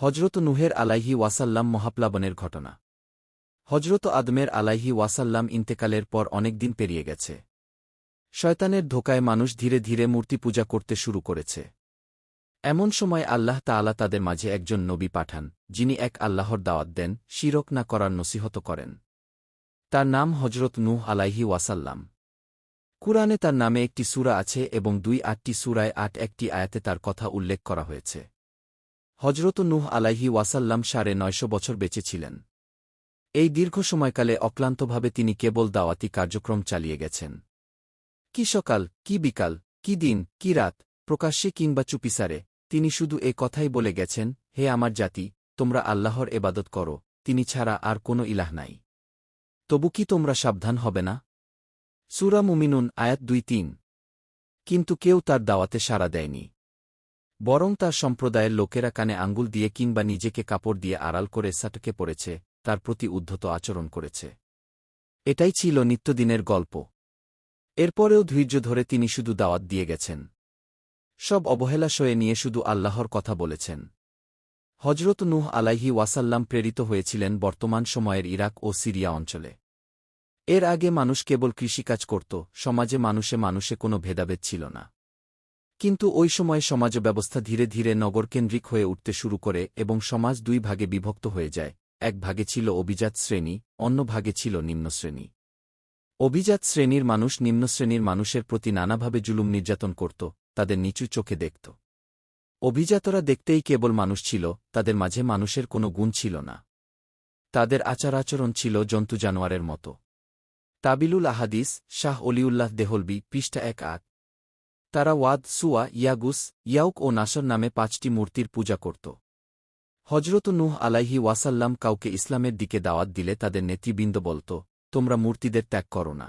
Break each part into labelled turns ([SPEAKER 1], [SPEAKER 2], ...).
[SPEAKER 1] হজরত নুহের আলাইহি ওয়াসাল্লাম মহাপ্লাবনের ঘটনা। হজরত আদমের আলাইহি ওয়াসাল্লাম ইন্তেকালের পর অনেক দিন পেরিয়ে গেছে। শয়তানের ধোকায় মানুষ ধীরে ধীরে মূর্তি পূজা করতে শুরু করেছে। এমন সময় আল্লাহ তাআলা তাদের মাঝে একজন নবী পাঠান, যিনি এক আল্লাহর দাওয়াত দেন, শিরক না করার নসিহত করেন। তার নাম হজরত নূহ আলাইহি ওয়াসাল্লাম। কুরআনে তার নামে একটি সূরা আছে এবং দুই আটটি সূরায় আট একটি আয়াতে তার কথা উল্লেখ করা হয়েছে। হজরত নুহ আলাইহি ওয়াসাল্লাম সাড়ে নয়শো বছর বেঁচে ছিলেন। এই দীর্ঘ সময়কালে অক্লান্তভাবে তিনি কেবল দাওয়াতি কার্যক্রম চালিয়ে গেছেন। কি সকাল, কি বিকাল, কি দিন, কি রাত, প্রকাশ্যে কিংবা চুপিসারে, তিনি শুধু এ কথাই বলে গেছেন, হে আমার জাতি, তোমরা আল্লাহর এবাদত করো, তিনি ছাড়া আর কোনো ইলাহ নাই। তবু কি তোমরা সাবধান হবে না? সুরা মুমিনুন আয়াত দুই তিন। কিন্তু কেউ তার দাওয়াতে সাড়া দেয়নি। বরং তার সম্প্রদায়ের লোকেরা কানে আঙ্গুল দিয়ে কিংবা নিজেকে কাপড় দিয়ে আড়াল করে সাটকে পড়েছে, তার প্রতি উদ্ধত আচরণ করেছে। এটাই ছিল নিত্যদিনের গল্প। এরপরেও ধৈর্য ধরে তিনি শুধু দাওয়াত দিয়ে গেছেন। সব অবহেলা সয়ে নিয়ে শুধু আল্লাহর কথা বলেছেন। হজরত নুহ আলাইহি ওয়াসাল্লাম প্রেরিত হয়েছিলেন বর্তমান সময়ের ইরাক ও সিরিয়া অঞ্চলে। এর আগে মানুষ কেবল কৃষিকাজ করত, সমাজে মানুষে মানুষে কোনো ভেদাভেদ ছিল না। কিন্তু ওই সময় সমাজ ব্যবস্থা ধীরে ধীরে নগরকেন্দ্রিক হয়ে উঠতে শুরু করে এবং সমাজ দুই ভাগে বিভক্ত হয়ে যায়, এক ভাগে ছিল অভিজাত শ্রেণি, অন্য ভাগে ছিল নিম্নশ্রেণী অভিজাত শ্রেণির মানুষ নিম্নশ্রেণীর মানুষের প্রতি নানাভাবে জুলুম নির্যাতন করত, তাদের নিচু চোখে দেখত। অভিজাতরা দেখতেই কেবল মানুষ ছিল, তাদের মাঝে মানুষের কোনো গুণ ছিল না। তাদের আচার আচরণ ছিল জন্তু জানোয়ারের মতো। তাবিলুল আহাদিস, শাহ অলিউল্লাহ দেহলবি, পৃষ্ঠা এক আট। তারা ওয়াদ সুয়া, ইয়াগুস, ইয়াউক ও নাসর নামে পাঁচটি মূর্তির পূজা করত। হজরত নূহ আলাইহি ওয়াসাল্লাম কাউকে ইসলামের দিকে দাওয়াত দিলে তাদের নেতৃবৃন্দ বলত, তোমরা মূর্তিদের ত্যাগ করো না।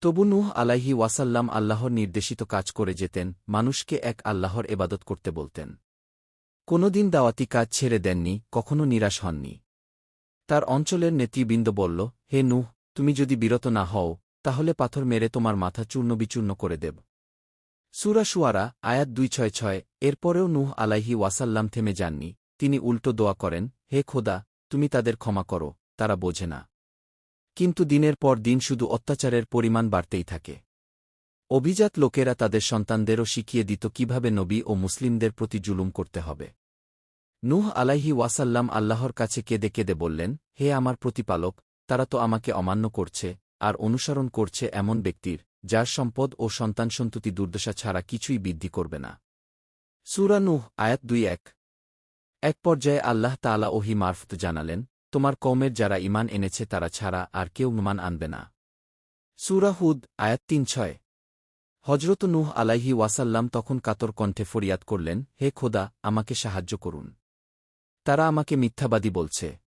[SPEAKER 1] তবু নুহ আলাইহি ওয়াসাল্লাম আল্লাহর নির্দেশিত কাজ করে যেতেন, মানুষকে এক আল্লাহর এবাদত করতে বলতেন। কোনোদিন দাওয়াতি কাজ ছেড়ে দেননি, কখনো নিরাশ হননি। তার অঞ্চলের নেতৃবৃন্দ বলল, হে নুহ, তুমি যদি বিরত না হও, তাহলে পাথর মেরে তোমার মাথা চূর্ণ বিচূর্ণ করে দেব। সুরা সুয়ারা আয়াত দুই ছয় ছয় এরপরেও নূহ আলাইহি ওয়াসাল্লাম থেমে যাননি। তিনি উল্টো দোয়া করেন, হে খোদা, তুমি তাদের ক্ষমা করো, তারা বোঝে না। কিন্তু দিনের পর দিন শুধু অত্যাচারের পরিমাণ বাড়তেই থাকে। অভিজাত লোকেরা তাদের সন্তানদেরও শিখিয়ে দিত কীভাবে নবী ও মুসলিমদের প্রতি জুলুম করতে হবে। নূহ আলাইহি ওয়াসাল্লাম আল্লাহর কাছে কেঁদে কেঁদে বললেন, হে আমার প্রতিপালক, তারা তো আমাকে অমান্য করছে, আর অনুসরণ করছে এমন ব্যক্তির। যার সম্পদ ও সন্তান সন্ততি দুর্দশা ছাড়া কিছুই বৃদ্ধি করবে না। সুরা নূহ, আয়াত দুই, এক। এক পর্যায়ে আল্লাহ তালা ওহি মারফত জানালেন, তোমার কৌমের যারা ইমান এনেছে তারা ছাড়া আর কেউ মান আনবে না। সুরাহুদ আয়াত তিন, ছয়। হজরত নূহ আলাইহি ওয়াসাল্লাম তখন কাতর কণ্ঠে ফরিয়াদ করলেন, হে খোদা, আমাকে সাহায্য করুন। তারা আমাকে মিথ্যাবাদী বলছে।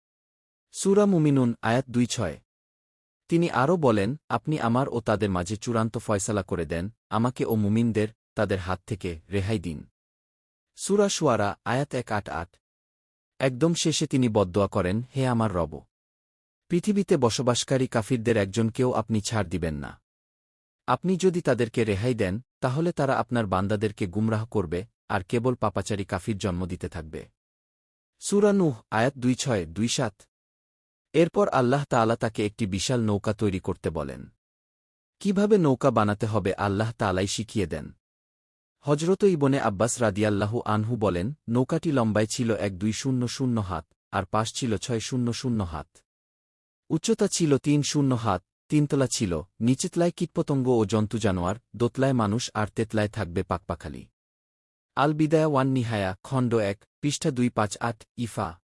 [SPEAKER 1] সুরা মুমিনুন, আয়াত দুই, ছয়। তিনি আরও বলেন, আপনি আমার ও তাদের মাঝে চূড়ান্ত ফয়সালা করে দেন, আমাকে ও মুমিনদের তাদের হাত থেকে রেহাই দিন। সুরা সুয়ারা আয়াত এক আট আট। একদম শেষে তিনি বদোয়া করেন, হে আমার রব, পৃথিবীতে বসবাসকারী কাফিরদের একজনকেও আপনি ছাড় দিবেন না। আপনি যদি তাদেরকে রেহাই দেন, তাহলে তারা আপনার বান্দাদেরকে গুমরাহ করবে, আর কেবল পাপাচারী কাফির জন্ম দিতে থাকবে। সুরানুহ আয়াত দুই ছয়, দুই সাত। এরপর আল্লাহ তাআলা তাকে একটি বিশাল নৌকা তৈরি করতে বলেন। কীভাবে নৌকা বানাতে হবে আল্লাহ তালাই শিখিয়ে দেন। হজরত ইবনে আব্বাস রাদিয়াল্লাহু আনহু বলেন, নৌকাটি লম্বায় ছিল এক দুই শূন্য শূন্য হাত, আর পাশ ছিল ছয় শূন্য শূন্য হাত। উচ্চতা ছিল তিন শূন্য হাত, তিনতলা ছিল, নিচেতলায় কীটপতঙ্গ ও জন্তু জানোয়ার, দোতলায় মানুষ আর তেতলায় থাকবে পাকপাখালি। আল বিদায়া ওয়ান নিহায়া, খণ্ড এক, পৃষ্ঠা দুই পাঁচ আট, ইফা।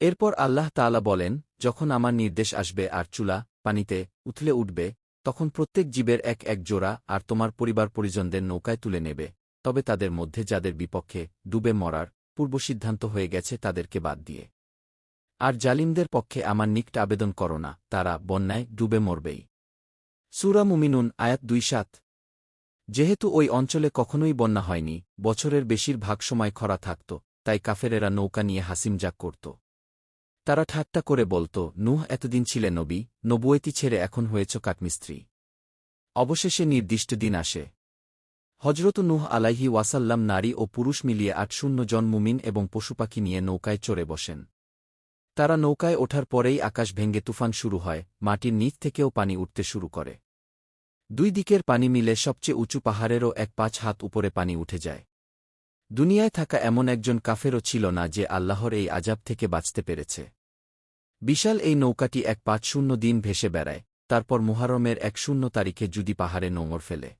[SPEAKER 1] এরপর আল্লাহ তাআলা বলেন যখন আমার নির্দেশ আসবে আর চুলা, পানিতে উথলে উঠবে, তখন প্রত্যেক জীবের এক এক জোড়া আর তোমার পরিবার পরিজনদের নৌকায় তুলে নেবে। তবে তাদের মধ্যে যাদের বিপক্ষে ডুবে মরার পূর্বসিদ্ধান্ত হয়ে গেছে তাদেরকে বাদ দিয়ে। আর জালিমদের পক্ষে আমার নিকট আবেদন করো না, তারা বন্যায় ডুবে মরবেই। সুরা মুমিনুন, আয়াত দুই সাত। যেহেতু ওই অঞ্চলে কখনোই বন্যা হয়নি, বছরের বেশিরভাগ সময় খরা থাকত, তাই কাফেরেরা নৌকা নিয়ে হাসিমজাক করত। তারা ঠাট্টা করে বলত, নুহ, এতদিন ছিলে নবী নবুয়েতি ছেড়ে এখন হয়েছ কাঠমিস্ত্রি। অবশেষে নির্দিষ্ট দিন আসে। হজরত নুহ আলাইহি ওয়াসাল্লাম নারী ও পুরুষ মিলিয়ে আট শূন্য জন মুমিন এবং পশুপাখি নিয়ে নৌকায় চড়ে বসেন। তারা নৌকায় ওঠার পরেই আকাশ ভেঙ্গে তুফান শুরু হয়, মাটির নিচ থেকেও পানি উঠতে শুরু করে। দুই দিকের পানি মিলে সবচেয়ে উঁচু পাহাড়েরও এক পাঁচ হাত উপরে পানি উঠে যায়। দুনিয়ায় থাকা এমন একজন কাফেরও ছিল না যে আল্লাহর এই আজাব থেকে বাঁচতে পেরেছে। বিশাল এই নৌকাটি এক পাঁচ শূন্য দিন ভেসে বেড়ায়, তারপর মুহারমের এক শূন্য তারিখে যুদি পাহাড়ে নোঙর ফেলে।